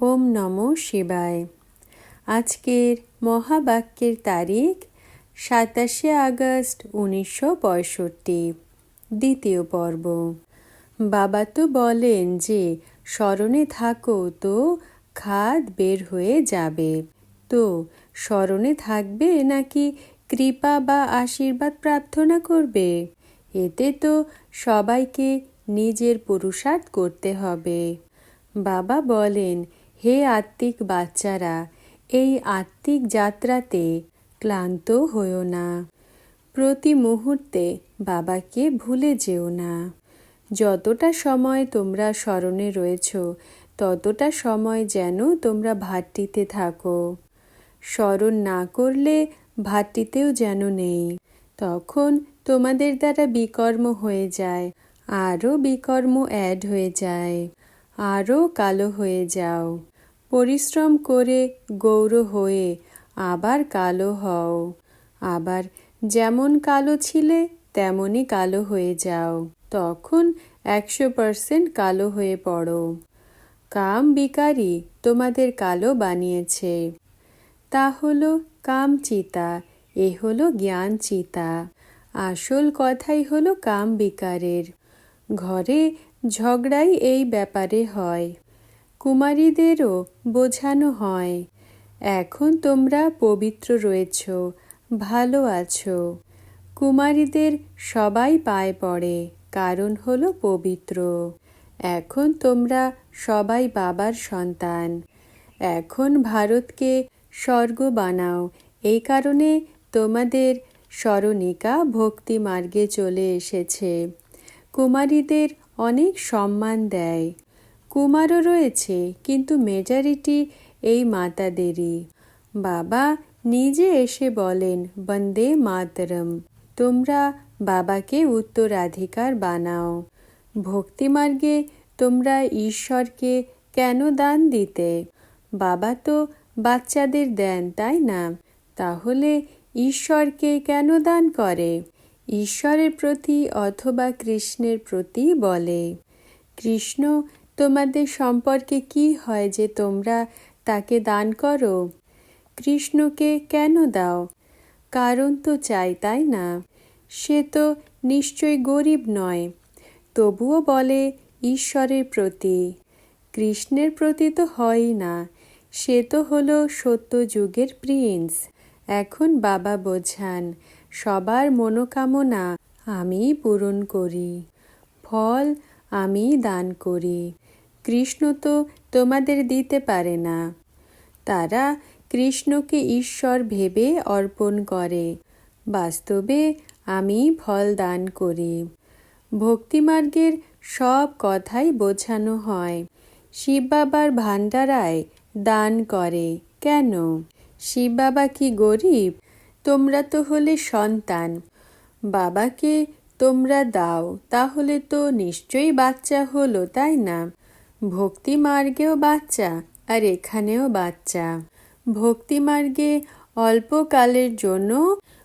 ওম নমো শিবায়। আজকের মহাবাক্যের তারিখ সাতাশে আগস্ট উনিশশো পঁয়ষট্টি, দ্বিতীয় পর্ব। বাবা তো বলেন যে, স্মরণে থাকো তো খাদ বের হয়ে যাবে। তো, স্মরণে থাকবে নাকি কৃপা বা আশীর্বাদ প্রার্থনা করবে? এতে তো সবাইকে নিজের পুরুষার্থ করতে হবে। বাবা বলেন হে আত্মিক বাচ্চারা, এই আত্মিক যাত্রাতে ক্লান্ত হও না। প্রতি মুহূর্তে বাবাকে ভুলে যেও না। যতটা সময় তোমরা স্মরণে রয়েছ, ততটা সময় যেন তোমরা ভাট্টিতে থাকো। স্মরণ না করলে ভাট্টিতেও যেন নেই। তখন তোমাদের দ্বারা বিকর্ম হয়ে যায়, আরও বিকর্ম অ্যাড হয়ে যায়। আরও কালো হয়ে যাও। পরিশ্রম করে গৌর হয়ে আবার কালো হও। আবার যেমন কালো ছিলে, তেমনই কালো হয়ে যাও। তখন একশো পারসেন্ট কালো হয়ে পড়ো। কাম বিকারী তোমাদের কালো বানিয়েছে। তা হলো কাম চিতা, এ হলো জ্ঞান চিতা। আসল কথাই হলো কাম বিকারের। ঘরে ঝগড়াই এই ব্যাপারে হয়। কুমারীদেরও বোঝানো হয়। এখন তোমরা পবিত্র রয়েছ, ভালো আছো। কুমারীদের সবাই পায়ে পড়ে, কারণ হলো পবিত্র। এখন তোমরা সবাই বাবার সন্তান। এখন ভারতকে স্বর্গ বানাও, এই কারণে তোমাদের স্মরণিকা ভক্তি মার্গে চলে এসেছে। কুমারীদের অনেক সম্মান দেয়। কুমারও রয়েছে, কিন্তু মেজরিটি এই মাতাদেরই। বাবা নিজে এসে বলেন, বন্দে মাতরম, তোমরা বাবাকে উত্তরাধিকার বানাও। ভক্তিমার্গে তোমরা ঈশ্বরকে কেন দান দিতে? বাবা তো বাচ্চাদের দেন, তাই না? তাহলে ঈশ্বরকে কেন দান করে? ঈশ্বরের প্রতি অথবা কৃষ্ণের প্রতি বলে। কৃষ্ণ তোমাদের সম্পর্কে কি হয় যে তোমরা তাকে দান করো? কৃষ্ণকে কেন দাও? কারণ তো চাই, তাই না? সে তো নিশ্চয় গরিব নয়। তবুও বলে ঈশ্বরের প্রতি, কৃষ্ণের প্রতি তো হয়ই না। সে তো হলো সত্য যুগের প্রিন্স। এখন বাবা বোঝান, সবার মনোকামনা আমি পূরণ করি, ফল আমি দান করি। কৃষ্ণ তো তোমাদের দিতে পারে না। তারা কৃষ্ণকে ঈশ্বর ভেবে অর্পণ করে। বাস্তবে আমি ফল দান করি। ভক্তিমার্গের সব কথাই বোঝানো হয়। শিব বাবার ভাণ্ডারায় দান করে। কেন? শিব বাবা কি গরিব? তোমরা তো হলে সন্তান। বাবাকে তোমরা দাও, তাহলে তো নিশ্চয়ই বাচ্চা হলো, তাই না? ভক্তি মার্গেও বাচ্চা, আর এখানেও বাচ্চা। ভক্তি মার্গে অল্পকালের জন্য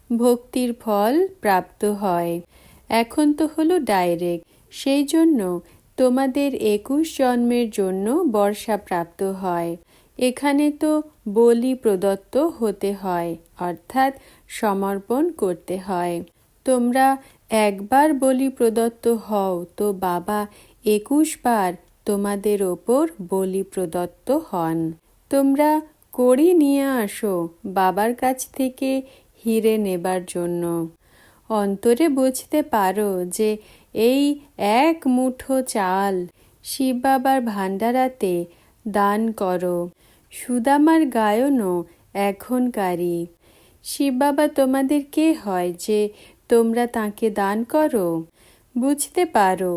ভক্তির ফল প্রাপ্ত হয়। এখন তো হলো ডাইরেক্ট। সেই জন্য তোমাদের একুশ জন্মের জন্য বর্ষা প্রাপ্ত হয়। এখানে তো বলি প্রদত্ত হতে হয়, অর্থাৎ সমর্পণ করতে হয়। তোমরা একবার বলি প্রদত্ত হও, তো বাবা একুশ বার তোমাদের ওপর বলি প্রদত্ত হন। তোমরা কড়ি নিয়ে আসো বাবার কাছ থেকে হিরে নেবার জন্য। অন্তরে বুঝতে পারো যে এই এক মুঠো চাল শিব বাবার ভাণ্ডারাতে দান করো। সুদামার গায়নও এখনকারই। শিব বাবা তোমাদের কে হয় যে তোমরা তাকে দান করো? বুঝতে পারো,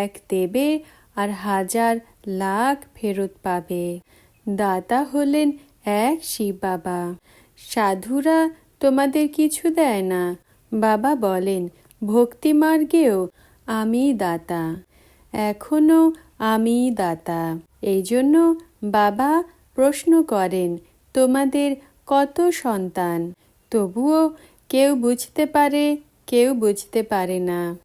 এক দেবে আর হাজার লাখ ফেরত পাবে। দাতা হলেন এক শিব বাবা। সাধুরা তোমাদের কিছু দেয় না। বাবা বলেন ভক্তিমার্গেও আমি দাতা। এখনও আমি দাতা। এই জন্য বাবা প্রশ্ন করেন, তোমাদের কত সন্তান? তবুও কেউ বুঝতে পারে, কেউ বুঝতে পারে না।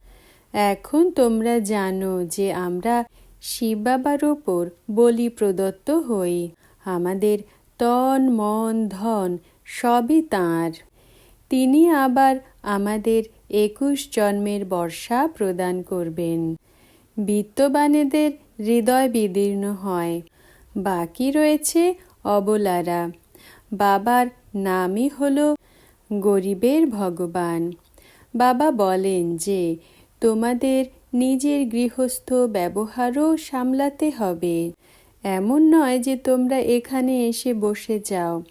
এখন তোমরা জানো যে আমরা শিব বাবার ওপর বলি প্রদত্ত হই, আমাদের তন, মন, ধন সবই তাঁর। তিনি আবার আমাদের একুশ জন্মের বর্ষা প্রদান করবেন। বিত্তবানেদের হৃদয় বিদীর্ণ হয়। বাকি রয়েছে অবলারা। বাবার নামই হল গরিবের ভগবান। বাবা বলেন যে, তোমাদের নিজের গৃহস্থ ব্যবহারও সামলাতে হবে। এমন নয় যে তোমরা এখানে এসে বসে যাও।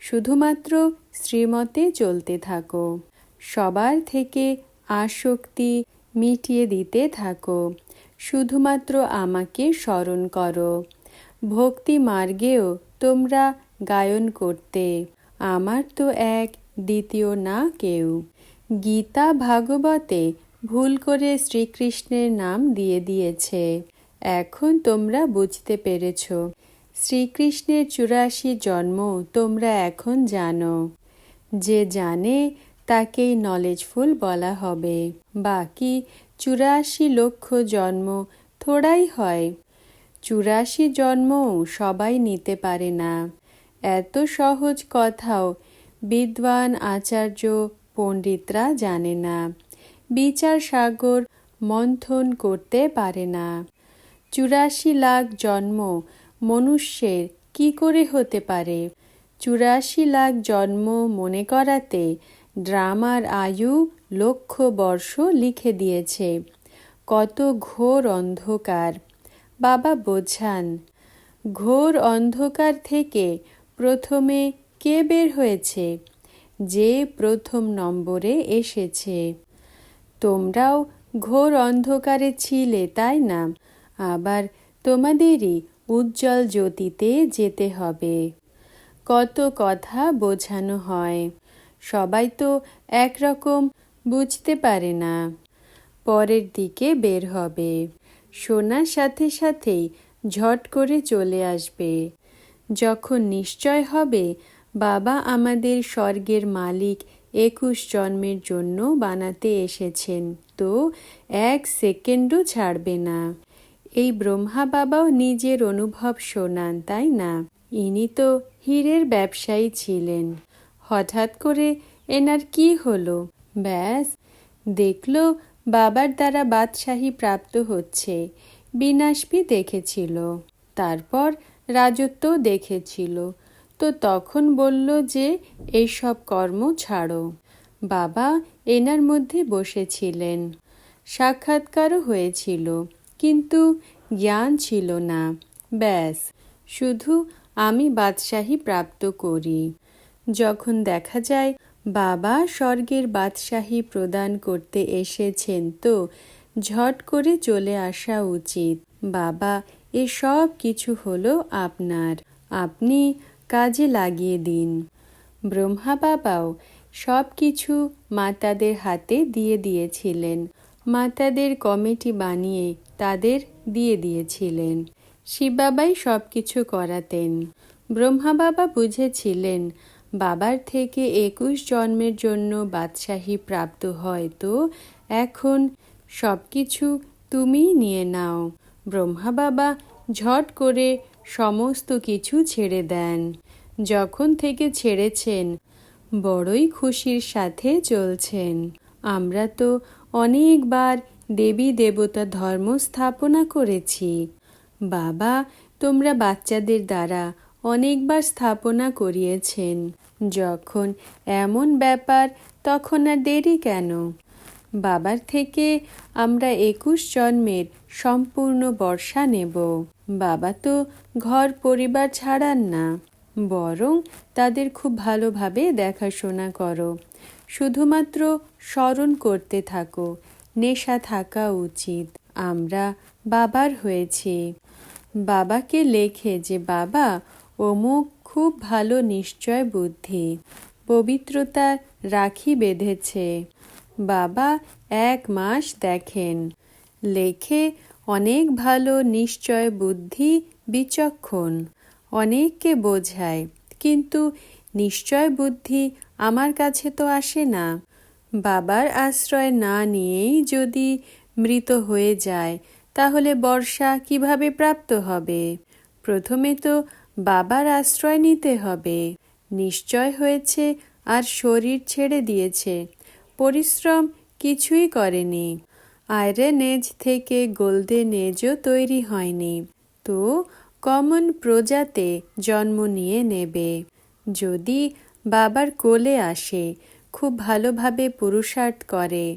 শুধুমাত্র শ্রীমতে চলতে থাকো। সবার থেকে আসক্তি মিটিয়ে দিতে থাকো। শুধুমাত্র আমাকে স্মরণ করো। ভক্তি মার্গেও তোমরা গায়ন করতে। আমার তো এক দ্বিতীয় না কেউ। গীতা ভাগবতে ভুল করে শ্রীকৃষ্ণের নাম দিয়ে দিয়েছে। এখন তোমরা বুঝতে পেরেছ। শ্রীকৃষ্ণের চুরাশি জন্ম তোমরা এখন জানো। যে জানে, তাকেই নলেজফুল বলা হবে। বাকি চুরাশি লক্ষ জন্ম থোড়াই হয়। চুরাশি জন্মও সবাই নিতে পারে না। এত সহজ কথাও বিদ্বান আচার্য পণ্ডিতরা জানে না। বিচার সাগর মন্থন করতে পারে না। চুরাশি লাখ জন্ম মনুষ্যের কি করে হতে পারে? চুরাশি লাখ জন্ম মনে করাতে ড্রামার আয়ু লক্ষ বর্ষ লিখে দিয়েছে। কত ঘোর অন্ধকার। বাবা বোঝান, ঘোর অন্ধকার থেকে প্রথমে কে বের হয়েছে? যে প্রথম নম্বরে এসেছে। তোমরাও ঘোর অন্ধকারে ছিলে, তাই না? আবার তোমাদেরই উজ্জ্বল জ্যোতিতে যেতে হবে। কত কথা বোঝানো হয়। সবাই তো একরকম বুঝতে পারে না। পরের দিকে বের হবে। শোনার সাথে সাথেই ঝট করে চলে আসবে। যখন নিশ্চয় হবে, বাবা আমাদের স্বর্গের মালিক একুশ জন্মের জন্য বানাতে এসেছেন। তো এক সেকেন্ডও ছাড়বে না। এই ব্রহ্মা বাবাও নিজের অনুভব শোনান, তাই না? ইনি তো হীরের ব্যবসায়ী ছিলেন। হঠাৎ করে এনার কি হলো? ব্যাস, দেখল বাবার দ্বারা বাদশাহী প্রাপ্ত হচ্ছে। বিনাশবি দেখেছিল। তারপর রাজত্ব দেখেছিল। তো তখন বলল যে এইসব কর্ম ছাড়ো। বাবা এনার মধ্যে বসেছিলেন। সাক্ষাৎকারও হয়েছিল, কিন্তু জ্ঞান ছিল না। ব্যাস, শুধু আমি বাদশাহী প্রাপ্ত করি। যখন দেখা যায় বাবা স্বর্গের বাদশাহী প্রদান করতে এসেছেন তো, ঝট করে চলে আসা উচিত। বাবা, এ সব কিছু হলো আপনার। আপনি কাজে লাগিয়ে দিন। ব্রহ্মা বাবাও সব কিছু মাতাদের হাতে দিয়ে দিয়েছিলেন। মাতাদের কমিটি বানিয়ে তাদের দিয়ে দিয়েছিলেন। শিব বাবাই সব কিছু করাতেন। ব্রহ্মা বাবা বুঝেছিলেন, বাবার থেকে একুশ জন্মের জন্য বাদশাহী প্রাপ্ত হয় তো এখন সব কিছু তুমিই নিয়ে নাও। ব্রহ্মা বাবা ঝট করে সমস্ত কিছু ছেড়ে দেন। যখন থেকে ছেড়েছেন, বড়ই খুশির সাথে চলছেন। আমরা তো অনেকবার দেবী দেবতা ধর্ম স্থাপনা করেছি। বাবা, তোমরা বাচ্চাদের দ্বারা অনেকবার স্থাপনা করিয়েছেন। যখন এমন ব্যাপার, তখন আর দেরি কেন? বাবার থেকে আমরা একুশ জন্মের সম্পূর্ণ বর্ষা নেব। বাবা তো ঘর পরিবার ছাড়ান না। বরং তাদের খুব ভালোভাবে দেখাশোনা করো। শুধুমাত্র স্মরণ করতে থাকো। নেশা থাকা উচিত। আমরা বাবার হয়েছি। বাবাকে লেখে যে, বাবা, অমুক খুব ভালো নিশ্চয় বুদ্ধি। পবিত্রতা রাখি বেঁধেছে। বাবা এক মাস দেখেন। লেখে, অনেক ভালো নিশ্চয় বুদ্ধি বিচক্ষণ। অনেককে বোঝায়, কিন্তু নিশ্চয় বুদ্ধি আমার কাছে তো আসে না। বাবার আশ্রয় না নিয়েই যদি মৃত হয়ে যায়, তাহলে বর্ষা কীভাবে প্রাপ্ত হবে? প্রথমে তো বাবার আশ্রয় নিতে হবে। নিশ্চয় হয়েছে আর শরীর ছেড়ে দিয়েছে। পরিশ্রম কিছুই করেনি। আয়রন এজ থেকে গোল্ডেন এজও তৈরি হয়নি। তো কমন প্রজাতে জন্ম নিয়ে নেবে। যদি বাবার কোলে আসে, খুব ভালোভাবে পুরুষার্থ করে,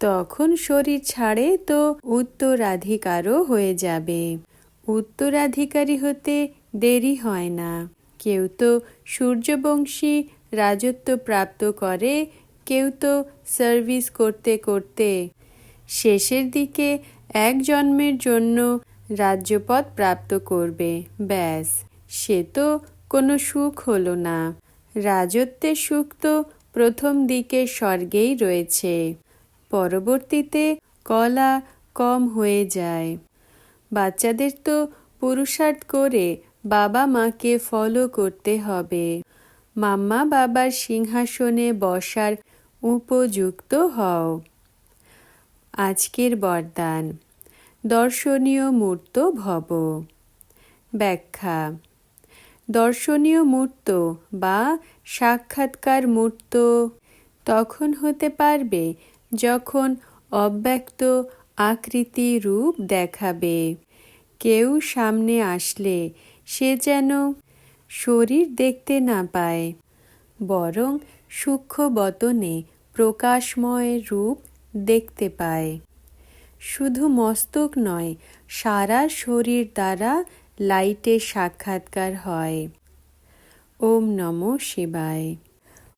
তখন শরীর ছাড়ে তো উত্তরাধিকারও হয়ে যাবে। উত্তরাধিকারী হতে দেরি হয় না। কেউ তো সূর্যবংশী রাজত্ব প্রাপ্ত করে কেউ তো সার্ভিস করতে করতে। শেষের দিকে এক জন্মের জন্য রাজ্যপদ প্রাপ্ত করবে, ব্যাস। সে তো কোনো সুখ হলো না। রাজত্বের সুখ তো প্রথম দিকে স্বর্গেই রয়েছে। পরবর্তীতে কলা কম হয়ে যায়। বাচ্চাদের তো পুরুষার্থ করে বাবা মাকে ফলো করতে হবে। মাম্মা বাবার সিংহাসনে বসার উপযুক্ত হও। আজকের বরদান। দর্শনীয় মূর্ত ভব। ব্যাখ্যা। দর্শনীয় মূর্ত বা সাক্ষাৎকার মূর্ত তখন হতে পারবে যখন অব্যক্ত আকৃতি রূপ দেখাবে। কেউ সামনে আসলে সে যেন শরীর দেখতে না পায়, বরং সূক্ষ্ম বতনে প্রকাশময় রূপ দেখতে পায়। শুধু মস্তক নয়, সারা শরীর দ্বারা লাইটের সাক্ষাৎকার হয়। ওম নমঃ শিবায়।